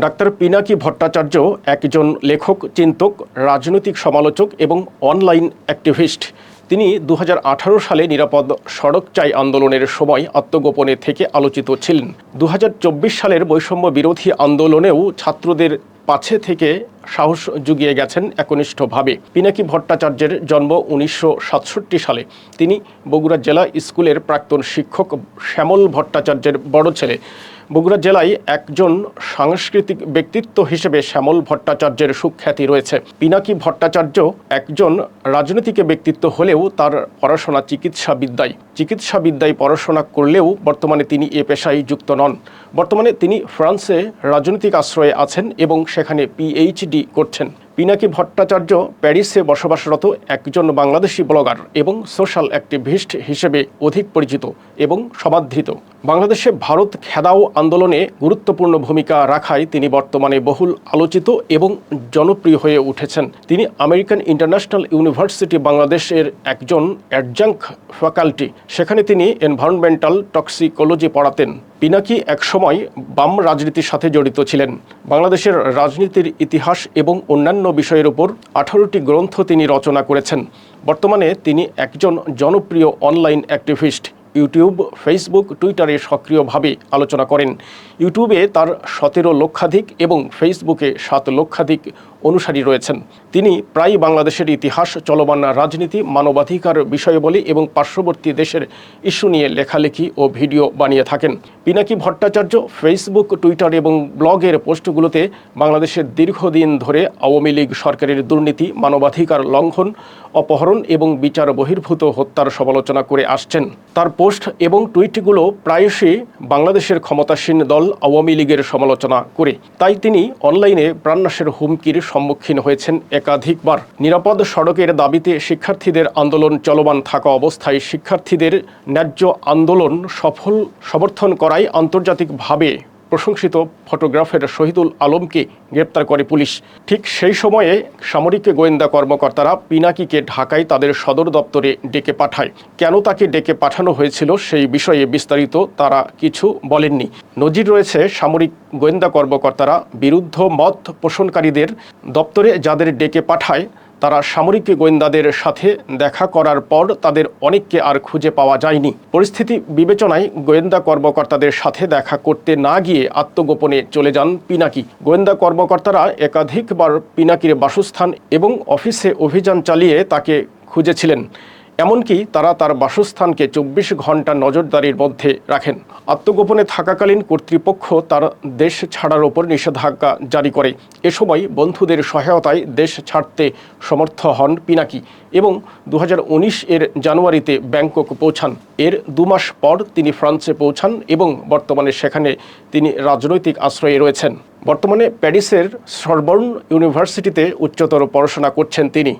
Doctor Pinaki Bhattacharya একজন লেখক, চিন্তক, রাজনৈতিক সমালোচক এবং অনলাইন অ্যাক্টিভিস্ট। তিনি দু হাজার আঠারো সালে নিরাপদ সড়ক চাই আন্দোলনের সময় আত্মগোপনে থেকে আলোচিত ছিলেন। দু হাজার চব্বিশ সালের বৈষম্য বিরোধী আন্দোলনেও ছাত্রদের পাছে থেকে সাহস জুগিয়ে গেছেন একনিষ্ঠভাবে। পিনাকি ভট্টাচার্যের জন্ম উনিশশো সাতষট্টি সালে। তিনি বগুড়া জেলা স্কুলের প্রাক্তন শিক্ষক শ্যামল ভট্টাচার্যের বড় ছেলে। বগুড়া জেলায় একজন সাংস্কৃতিক ব্যক্তিত্ব হিসেবে শ্যামল ভট্টাচার্যের সুখ্যাতি রয়েছে। পিনাকি ভট্টাচার্য একজন রাজনৈতিক ব্যক্তিত্ব হলেও তার পড়াশোনা চিকিৎসা বিদ্যায় চিকিৎসা বিদ্যায় পড়াশোনা করলেও বর্তমানে তিনি এ পেশায় যুক্ত নন। বর্তমানে তিনি ফ্রান্সে রাজনৈতিক আশ্রয়ে আছেন এবং সেখানে পিএইচডি করছেন। পিনাকি ভট্টাচার্য প্যারিসে বসবাসরত একজন বাংলাদেশি ব্লগার এবং সোশ্যাল অ্যাক্টিভিস্ট হিসেবে অধিক পরিচিত এবং সমাদৃত। বাংলাদেশে ভারত খেদাও আন্দোলনে গুরুত্বপূর্ণ ভূমিকা রাখায় তিনি বর্তমানে বহুল আলোচিত এবং জনপ্রিয় হয়ে উঠেছেন। তিনি আমেরিকান ইন্টারন্যাশনাল ইউনিভার্সিটি বাংলাদেশের একজন অ্যাডজাঙ্ক ফ্যাকাল্টি। সেখানে তিনি এনভায়রনমেন্টাল টক্সিকোলজি পড়াতেন। পিনাকি একসময় বাম রাজনীতির সাথে জড়িত ছিলেন। বাংলাদেশের রাজনীতির ইতিহাস এবং অন্যান্য বিষয়ের উপর আঠারোটি গ্রন্থ তিনি রচনা করেছেন। বর্তমানে তিনি একজন জনপ্রিয় অনলাইন অ্যাক্টিভিস্ট। ইউটিউব, ফেসবুক, টুইটারে সক্রিয়ভাবে আলোচনা করেন। ইউটিউবে তার সতেরো লক্ষাধিক এবং ফেসবুকে সাত লক্ষাধিক অনুসারী রয়েছেন। তিনি প্রায় বাংলাদেশের ইতিহাস, চলমান রাজনীতি, মানবাধিকার বিষয়াবলী এবং পার্শ্ববর্তী দেশের ইস্যু নিয়ে লেখালেখি ও ভিডিও বানিয়ে থাকেন। পিনাকি ভট্টাচার্য ফেসবুক, টুইটার এবং ব্লগের পোস্টগুলোতে বাংলাদেশের দীর্ঘদিন ধরে আওয়ামী লীগ সরকারের দুর্নীতি, মানবাধিকার লঙ্ঘন, অপহরণ এবং বিচার বহির্ভূত হত্যার সমালোচনা করে আসছেন। তার পোস্ট এবং টুইটগুলো প্রায়শই বাংলাদেশের ক্ষমতাসীন দল আওয়ামী লীগের সমালোচনা করে। তাই তিনি অনলাইনে প্রাণনাশের হুমকির সম্মুখীন হয়েছেন একাধিকবার। নিরাপদ সড়কের দাবিতে শিক্ষার্থীদের আন্দোলন চলমান থাকা অবস্থায় শিক্ষার্থীদের ন্যায্য আন্দোলন সফল সমর্থন করাই আন্তর্জাতিকভাবে প্রশংসিত ফটোগ্রাফার শহীদুল আলমকে গ্রেপ্তার করে পুলিশ। ঠিক সেই সময়ে সামরিক গোয়েন্দা কর্মকর্তারা পিনাকিকে ঢাকায় তাদের সদর দপ্তরে ডেকে পাঠায়। কেন তাকে ডেকে পাঠানো হয়েছিল সেই বিষয়ে বিস্তারিত তারা কিছু বলেননি। নজির রয়েছে সামরিক গোয়েন্দা কর্মকর্তারা বিরুদ্ধ মত পোষণকারীদের দপ্তরে যাদের ডেকে পাঠায় তারা সামরিক গোয়েন্দাদের সাথে দেখা করার পর তাদের অনেককে আর খুঁজে পাওয়া যায়নি। পরিস্থিতি বিবেচনায় গোয়েন্দা কর্মকর্তাদের সাথে দেখা করতে না গিয়ে আত্মগোপনে চলে যান পিনাকি। গোয়েন্দা কর্মকর্তারা একাধিকবার পিনাকির বাসস্থান এবং অফিসে অভিযান চালিয়ে তাকে খুঁজেছিলেন। এমনকি তারা তার বাসস্থানকে চব্বিশ ঘণ্টা নজরদারির মধ্যে রাখেন। আত্মগোপনে থাকাকালীন কর্তৃপক্ষ তার দেশ ছাড়ার ওপর নিষেধাজ্ঞা জারি করে। এ সময় বন্ধুদের সহায়তায় দেশ ছাড়তে সমর্থ হন পিনাকি এবং দু হাজার উনিশ এর জানুয়ারিতে ব্যাংকক পৌঁছান। এর দু মাস পর তিনি ফ্রান্সে পৌঁছান এবং বর্তমানে সেখানে তিনি রাজনৈতিক আশ্রয়ে রয়েছেন। বর্তমানে প্যারিসের সরবর্ন ইউনিভার্সিটিতে উচ্চতর পড়াশোনা করছেন তিনি।